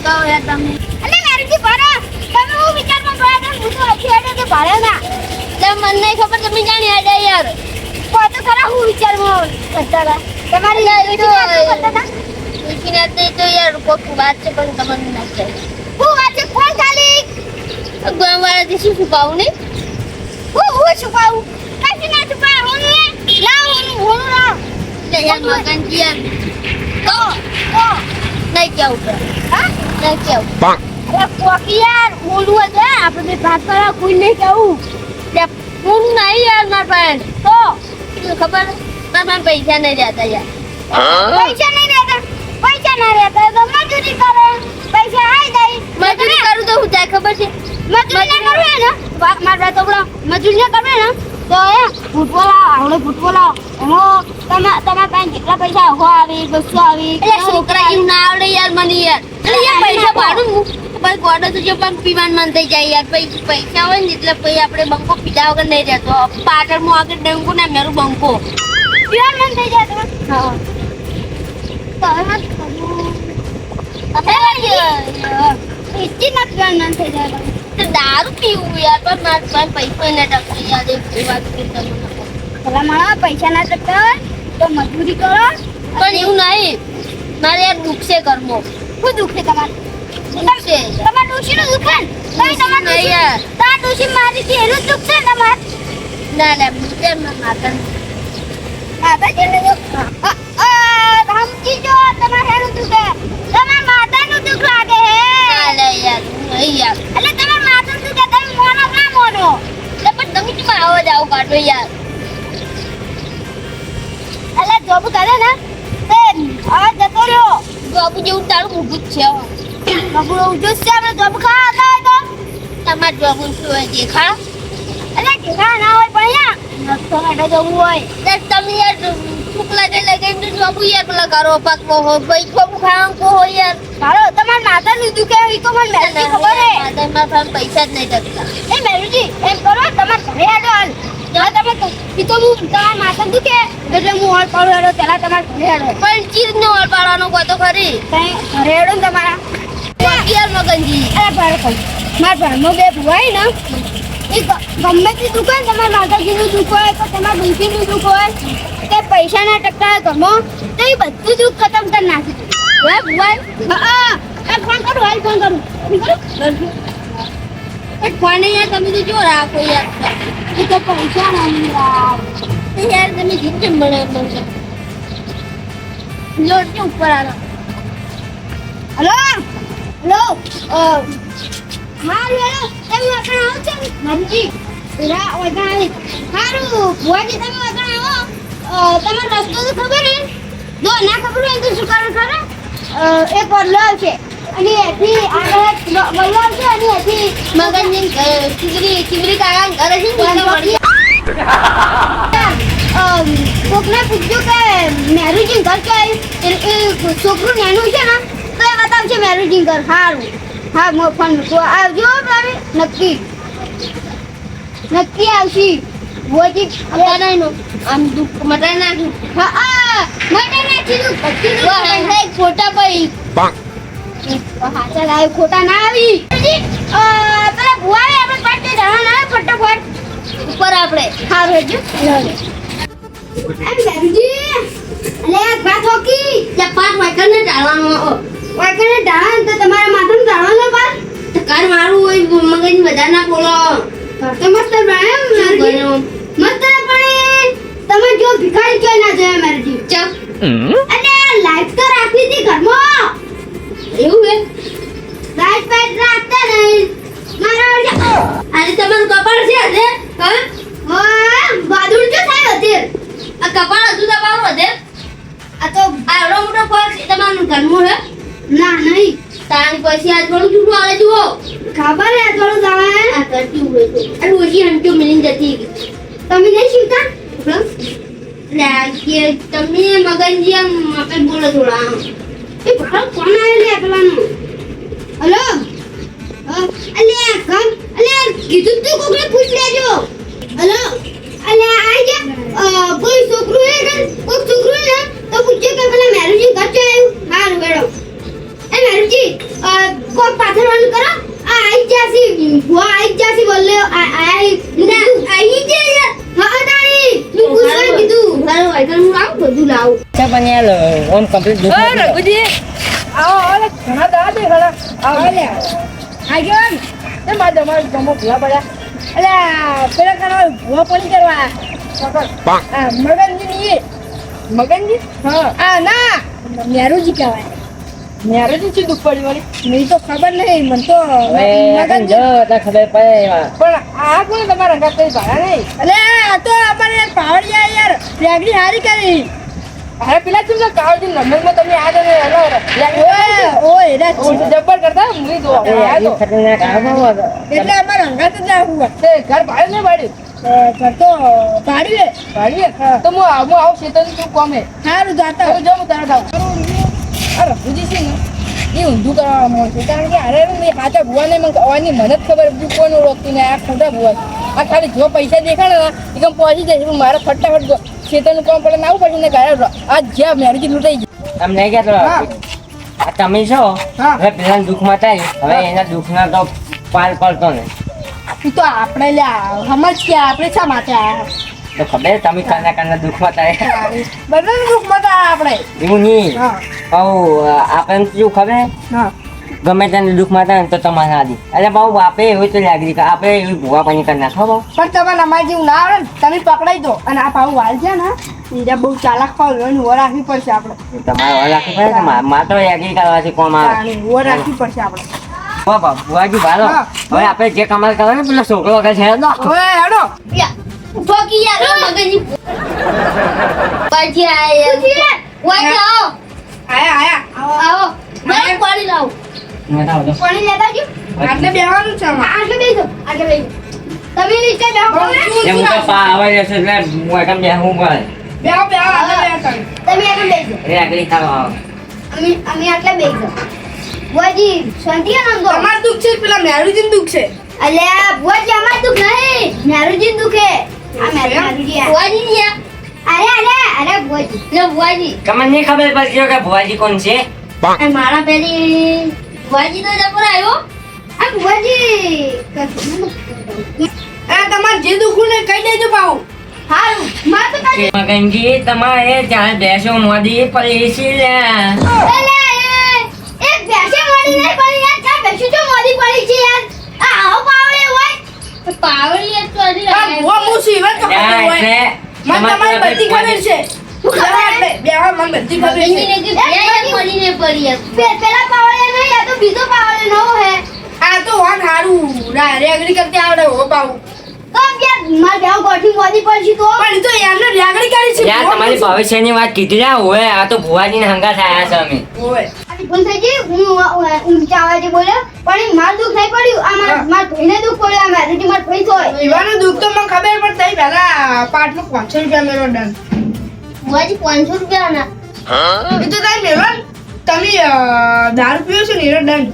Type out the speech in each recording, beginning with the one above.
સમજાવો યાર તમે અલે મેરજી ભરો. તમે હું વિચારમાં પડ્યા તો હું તો હજી હેડે કે ભરે ના. એટલે મને નહીં ખબર તમે જાણી આડે યાર. કો તો ખરા હું વિચારમાં કરતા હતા. તમારી ના, એ તો- વિચાર કરતા હતા? વીકીને તો યાર કોક વાત છે પણ તમને ના છે હું વાત છે કોણ ખાલી? ગામવાળાથી શું છુપાવું નહીં? હું હું છુપાવું? કશું ના છુપાવું ને લાવ હું હું લાવ. યાર મગન યાર. તો તો પડે હા? કોકી યાર બોલવું છે આપણે વાત કરવા કોઈ નહીં કેવું હું નહીં યાર મારા પાસે. તો ખબર મારા પાસે પૈસા નહીં રહેતા યાર. પૈસા નહીં રહેતા. પૈસા ના રહેતા તો મજૂરી કરે. પૈસા આઈ જાય. મજૂરી કરું તો હું થાય ખબર છે? મજૂરી ના કરવે ને. વાત મારવા તો મજૂરી ના કરવે ને. તો એ ફૂટબોલ આવડે ફૂટબોલ એમાં તમે તમારા પાસે કેટલા પૈસા હો આવે બસો આવી એટલે છોકરા એવું ના આવડે યાર મને યાર એટલે યાર પૈસા ભાડું હું પછી ગોડો તો જો પણ પીવાન મન થઈ જાય યાર પછી પૈસા હોય ને એટલે પછી આપણે બંકો પીધા વગર નહીં રહેતો પાટણમાં આગળ ડંકો ને મેરું બંકો પ્યોર મન થઈ જાય તમે હા તો એમાં ઇસ્તી ના પ્યોર મન થઈ જાય તમે તો દારૂ પીવું યાર પણ મારા પાસે પૈસા ના ટકતો યાર એ વાત તમને ભલા મારા પૈસા ના હોય તો મજૂરી કરો. પણ એવું નહીં. મારે યાર દુખશે કર્મો શું દુઃખ છે તમારે? દુખશે. તમારે ડોશીનું તમે તમારે નહીં યાર. તમારે ડોશી મારી છે એનું ને તમારે? ના લે મુજે માતા માતાજીનું દુઃખ અ, અ, સમજી જો તમારે એનું દુઃખ. તમારા માતાનું દુઃખ લાગે હે. યાર નહીં યાર. એટલે તમારા મોનો ના મોનો એટલે પણ તમે કેમ આવો જાવ કાઢો યાર? એટલે જોબ કરે ને, તે આ જતો રહ્યો. બાબુ જેવું તારું ઊભું જ છે. બબુડો ઉજો છે, આપણે જોબ ખાવા હતા તો. તમારે જોબ શું હોય દેખા એટલે ઠેકા ના હોય પણ યા નસ્તો માટે જવું હોય. તમે યાર શુક્લા કે લગાઈને તો બાબુ યાર પેલા કરો પાકવો હો ભાઈ બાબુ ખાવાનું કો હો યાર. મારો તમારા માતાનું દુઃખ છે એ તો મને મેલજી ખબર હે? માતા પાસે પૈસા જ નહીં શકતા એ મેરુજી એમ કરો તમારે ઘરે આડો હાલ. તમે ઈ તો હું તમારા એટલે હું હોલ પાડું હેડો પેલા તમારે ઘરે હેડો. પણ ચીજ નો ઓળ પાડવાનો કહો તો ખરી. તઈ ઘરે હેડો ને તમારા. યાર મગનજી. અરે ભાઈ કહું મારા બે ભુવાય ને. ગમે તે દુકાન ને તમારા માતાજીનું દુઃખ હોય તો તમારા ડુંસીનું દુઃખ હોય. કે પૈસાના ટકા ગમો, તો એ બધું દુઃખ ખતમ કરી નાખી. હે ભુવાઈ હા આ ફોન કરું. હાલ ફોન કરું ફોન યાર, તમે તો જો રાખો યાર એ તો પૈસા ના યાર યાર, તમે જીત મળે મને લોટ કે ઉપર આવો? હલો? હલો? હા હેલો તમે વગણ આવો છો મરજી રા આવી સારું. ભુવાજી, તમે વગણ આવો. અ, તમારો રસ્તો તો ખબર હે? જો ના ખબર હોય તો શું કરો ખરે એક વલ્લો છે. અને એથી આગળ વલ્લો છે અને એથી મગનજી ચીવરી ચીવરી કાકા ઘરે છે ને એટલે કોકને પૂછ્યું કે મેરુજી ઘર કે એ એ છોકરું નાનું છે ને તો એ બતાવશે મેરુજી ઘર. સારું હા મો ફોન આવજો ભાભી. નક્કી. નક્કી આવશે. ભુવાજી અત્યારે નો આમ દુઃખ મટાઈ નાખ્યું. હા આ માટે નાખી દઉં પછી તો ખોટા ખોટા ના આવી. પેલા આપણે પાટે જવાનું આવે ફટાફટ. ઉપર આપણે. સારું હેજો એમ મેરુજી અલે વાત હોકી? ત્યાં પાંચ વાગ્યા ને ટાળવાનો વાકને તો તમારા માથામાં ડાળવાનો પર કાર મારું હોય મગજ બધા ના બોલો. તો મસ્ત બનાવ્યો મેરજી પણ તમે જો ભિખારી કે ના જોયા જીવ ચપ અને લાઈટ તો રાખી હતી ઘરમાં. એવું હે? લાઈટ પાઈટ રાખતા નહીં. મારા આજે તમારું કપાળ છે હે? હા વાદળ જો થાય હતે આ કપાળ હતું તમારું આજે આ તો આ એવડો મોટો છે તમારું ઘરનું હે? ના નહીં. તાણી પછી આ થોડું છૂટું આવે જુઓ. ખબર હે થોડું તમે આ કરતી હોય તો. આ ડોશી હંટો મિલીને જતી. તમે નહીં કે તમે મગનજી આમ આપણે બોલો થોડા એ ભાડો કોણ આવ્યો લે પેલાનો? હલો? અલે કમ અલે, કીધું તું કોકને પૂછ લેજો. કોમ કમ્પ્લીટ એ રઘુજી આવો આવો લે, ઘણા દાડા દે ઘણા. આવો. લે આગળ એ માં તમારે ગમો ભૂવા પડ્યા. અલ્યા પેલા કાનો ભૂવા પડી કરવા. આ મગનજી. ની. મગનજી? હા. આ ના નેરુજી કહેવાય. નેરુજી શું દુઃખ પડ્યું વાળી? મેં તો ખબર નહીં મને તો હવે કાંઈ જો એટલે ખબર પડે પણ આ કોણ તમારા અંગાત કઈ ભાડા નહીં? અરે આ તો અમારે પાવડિયા યાર રેગડી હારી કરી. અરે પેલા તમને કાવજી નંબરમાં તમે આ દે હેલો ઓય ઓય એડા જબ્બર કરતા મુઈ તો એ ખતરનાક આ એટલે અમારા અંગાત જ આવું તે ઘર ભાડે નહીં ભાડ્યું ઘર તો ભાડ્યું ભાડ્યું તો હું આવું આવું ખેતર તું કોમે? સારું જાતા. હું આવું આ રઘુજી છે ને એ ઊંધું કરવા માંગે છે. કારણ કે અરે મેં સાચા ભુવાને મને મને જ ખબર બીજું કોઈને ઓળખતું નહીં આ ખોટા ભુવા આ ખાલી જો પૈસા દેખાડે ને એકદમ પહોંચી જાય મારા ફટાફટ ખેતરનું કામ પડે આવું પડે ને ગાય આ જ્યાં મેરજી લૂંટાઈ ગયું તમને નહીં કહેતો. આ તમે છો. હવે પેલા દુઃખમાં થાય. હવે. એના દુઃખના તો પાર પડતો ને તું તો આપણે લ્યા સમજ કે આપણે શા માટે આવ્યા તો ખબર તમે કાના કાના દુઃખમાં થાય. બધા દુઃખમાં થાય આપણે. એવું નહીં. હા. બહુ આપણને શું ખબર? હા. ગમે તેને દુઃખમાં થાય ને તો તમારા આદિ એટલે બહુ બાપે એવું તો લાગી કે આપણે એવી ભૂવા પાણી કરી નાખો બહુ પણ તમારે અમારે જેવું ના આવે તમે પકડાઈ દો અને આ પાવું વાલ છે ને બીજા બહુ ચાલાક પાવ લઈને ઓર રાખવી પડશે આપણે તમારે ઓર રાખવી પડે કે માત્ર એગ્રી કરવાથી કોમ આવે ઓર રાખવી પડશે આપણે ભુવાજી ભાલો હવે આપણે જે કમાલ કરો ને પેલો છોકરો વગર છે હેડો યા, યાર, ઓ પછી આવો. આયા આયા આવો. પાણી લાવો. પાણી લેતા. આટલે બેહવાનું છે આટલે બેસી આટલે બેસી તમે નીચે બેહો. ને. હું તો પા આવે છે એટલે હું એકમ બેહું પડે બેહો બેહો આટલે બેહો તમે. તમે આટલે એ આગળ ખાવા આવે. અમે અમે આટલે બેસી જાઓ. શાંતિ છે ને આમ દુઃખ છે? કે પેલા મેરુજીને દુઃખ છે? અલ્યા, બુઆજી, અમારે દુખ નહીં. મેરુજીન દુઃખ હે. આ મેરુ- મેરુજી આ. બુઆજી અરે અરે અરે બુઆજી લે તમને ખબર પડી ગયો કે ભુવાજી કોણ છે? મારા પેલી તો જબર આવ્યો? આ વાજી એ તમારે જે દુઃખ ને કહી દેજો પાઉ હારું. તો મગનજી તમારે ત્યાં બેસો મોદી પડી છે લ્યા. એલે એ એક બેસે મળી નહીં પડી યાર ચા બેસી જો મોડી પડી છે યાર. આ આવો પાવડે હોય. પાવડી એક તો હજી આ ભુવા હું સિવાય તો હોય. મને તમારી બધી ખબર છે. મળી ને ના વાત કીધી ના હોય. આ તો ભુવાજીને હંગા થયા છે અમે. ભૂલ થઈ ગઈ હું ઊંચા અવાજે બોલ્યો પણ મારું દુઃખ નહીં પડ્યું આ માર મારા ભાઈને દુઃખ પડ્યું આ મારે માર ભાઈ હોય એવાનું દુઃખ તો મને ખબર પણ થઈ પહેલા પાટલો પાંચસો રૂપિયા મેળો દંડ બુઆજી પાંચસો રૂપિયા ના એ તો તઈ મેળો તમે દારૂ પીવો છો ને એનો દંડ.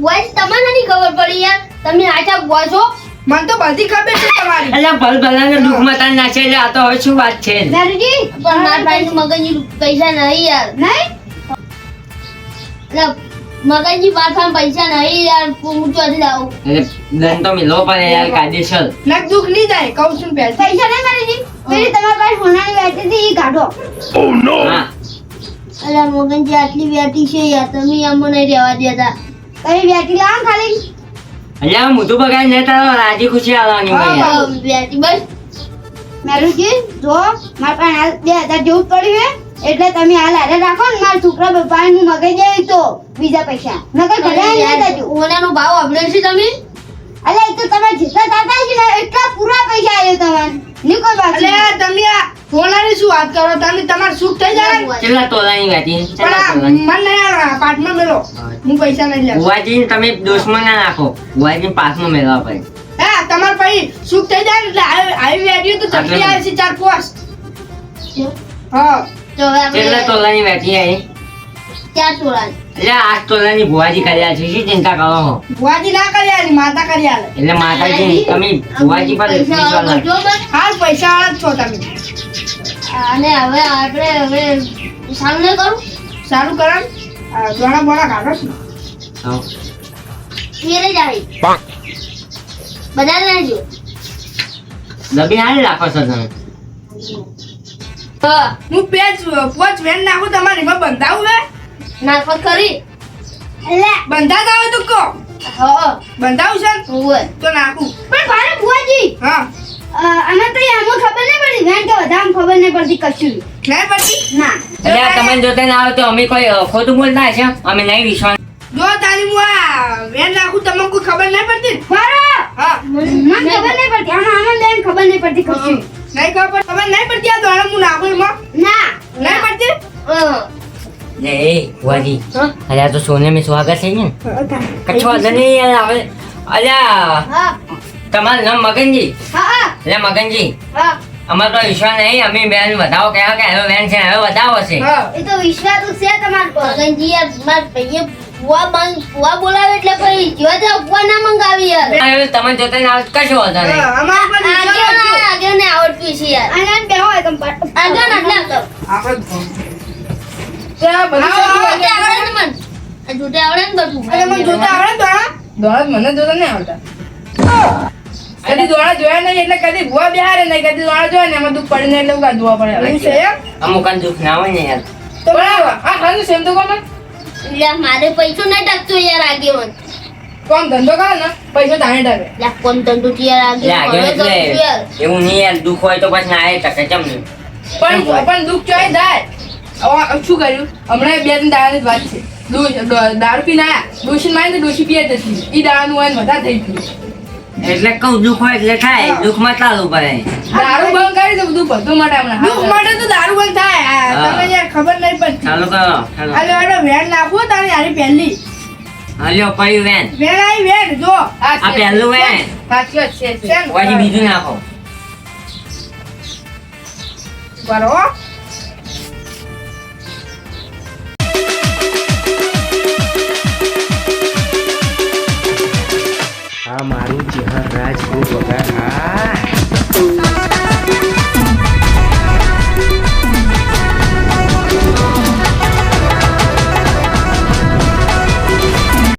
બુઆજી તમને નહીં ખબર પડી યાર. તમે આછા બુઆ છો? મને તો બધી ખબર છે તમારી. અલ્યા ભલ ભલાને દુઃખમાં તાર નાખે એટલે આ તો હવે શું વાત છે? નારુજી પણ માર પાસે મગજની પૈસા નહીં યાર. નહીં? એટલે મગજની પાસે પૈસા નહીં યાર હું ચોથી લાવું. એટલે દંડ તો મિલો પણ યાર કાયદેસર. ના દુઃખ નહીં જાય કહું છું પૈસા નહીં મારી પેલી તમારી પાસે સોનાની વેટી ઓ નો કાઢો હા જે આટલી વેટી છે યાર તમે અમને રહેવા દેતા કઈ વેટી લાવ ખાલી. અલ્યા મોટું બગાડ ને તારો રાજી ખુશી આવવાની હોય હા, બસ. મેરુજી જો મારા પાસે હાલ બે હજાર જેવું જ પડ્યું છે એટલે તમે હાલ હારે રાખો ને મારા છોકરા પપ્પાને હું મગાઈ જાય તો બીજા પૈસા. નકર ઘરે આવીને જજો ઓનાનો ભાવ અભળ્યો છે તમે? અલે એ તો તમે જેટલા દાતા છે એટલા પૂરા પૈસા આવ્યો તમારે. નહીં કોઈ બાકી અલે તમે આ શું વાત કરો? તમે તમારે સુખ થઈ જાય? કેટલા તોલાની વાતી પણ મને નહીં આવડે પાટમાં મેળો. હું. પૈસા નહીં લેવા ભુવાજીને તમે દોષમાં ના નાખો ભુવાજીને પાસમાં મેલવા પડે. હા તમારે પછી સુખ થઈ જાય એટલે આવી- વેડિયો તો ચટણી આવે છે ચાર પાંચ હા. તો કેટલા તોલાની વાતી આવી ચાર તોલા એટલે તોલાની ભુવાજી કર્યા છે શું ચિંતા કરો ભુવાજી ના કરી માતા કરી એટલે માતાજી તમે ભુવાજી પર હાલ પૈસા વાળા જ છો તમે. અને હવે આપણે હવે સારું નહીં કરું? સારું કરો ને. આ દોણા બોણા કાઢો છો. ફેરે જાય બધા રહેજો દબી હારી રાખો છો તમે. હા. હું પેજ પોચ વેન નાખું તમારે બંધાવું હે. નાખો કરી. એટલે બંધાતા આવે તો કો હા. બંધાવું છે? ને? હોય. તો નાખું. પણ ભારે ભુવાજી હા. અ, આમાં તો આમાં ખબર નહીં પડી. વેન કે વધારે ખબર નહીં પડતી કશું. નહીં પડતી? ના. એટલે આ તમને જોતા ના આવે તો અમે કોઈ ખોટું ખોટું બોલતા છે અમે નહીં વિશ્વાસ. જો તારી મુઆ આ વેન નાખું તમને કોઈ ખબર નહીં પડતી? ને? બરાબર હા. મને ખબર નહીં પડતી. આમાં આમાં બેન ખબર નહીં પડતી કશું. નહીં ખબર ખબર નહીં પડતી આ દોડા હું નાખું એમાં? ના. નહીં પડતી? હા. લે એ ભુવાજી અરે આ તો સોને મેં સ્વાગત થઈ ગયું ને કચ્છો નહીં આવે અલ્યા તમારું નામ મગનજી? એટલે મગનજી હા. તો વિશ્વાસ નહીં અમે બેન વધાવો કહેવા કે હવે બેન છે હવે વધાવો છે. એ તો વિશ્વાસ તો છે તમારા પર. મગનજી યાર માર ભાઈએ બુઆ બંધ બુઆ બોલાવે એટલે કોઈ જીવા તેવા બુઆ ના મંગાવી યાર. હવે તમે જોતા ના આવે કશો હતો નહીં. અમાર અમારા પર આગળ ને આવડતું છે યાર. અને બેહો એકદમ પાટ- આગળ એટલે આપણે તે આ બધું આ સાચું જોતે આવડે ને મન. આ જોતે આવડે ને બધું. અરે મને જોતા આવડે દોડા દોડા મને જોતા નહીં આવડતા. કદી દોડા જોયા નહીં એટલે કદી ભૂવા બિહારે નહીં કદી દોડા જોયા ને એમાં દુઃખ પડે ને એટલે ઉગા જોવા પડે છે એમ? અમુક દુઃખ ના હોય ને યાર. તો બરાબર. આ ખાલી સેમ તો કોમ એટલે મારે પૈસો નહીં ટકતો યાર આગેવન કોમ ધંધો કરે ને પૈસા તાણે ટકે લા કોણ યાર આગેવન એવું નહીં યાર દુઃખ હોય તો પછી ના એ ટકે ચમ નહીં. પણ પણ દુઃખ ચોય થાય. શું કર્યું? હમણાં બે ત્રણ દાડાની જ વાત છે. દારૂ પીને આયા. ડોશી મારી ને ડોશી પીએ જતી એ ઈ દાડાનું હોય ને વધારે થઈ ગયું. એટલે કઉ દુઃખ હોય એટલે થાય. દુઃખમાં ચાલુ પડે. દારૂ બંધ કરી તો બધું બધું માટે હમણાં. દુઃખ માટે તો દારૂ બંધ થાય. તમે યાર ખબર નહીં પડતી. ચાલુ કરો હાલે હાલે વેન નાખો તારી હારી પહેલી. હાલ્યો પડ્યું વેન વેન આવી વેન જો. આ પહેલું વેન સાચી છે છે પછી બીજું નાખો. બરોબર મહારાજ ખૂબ વગાડ હા.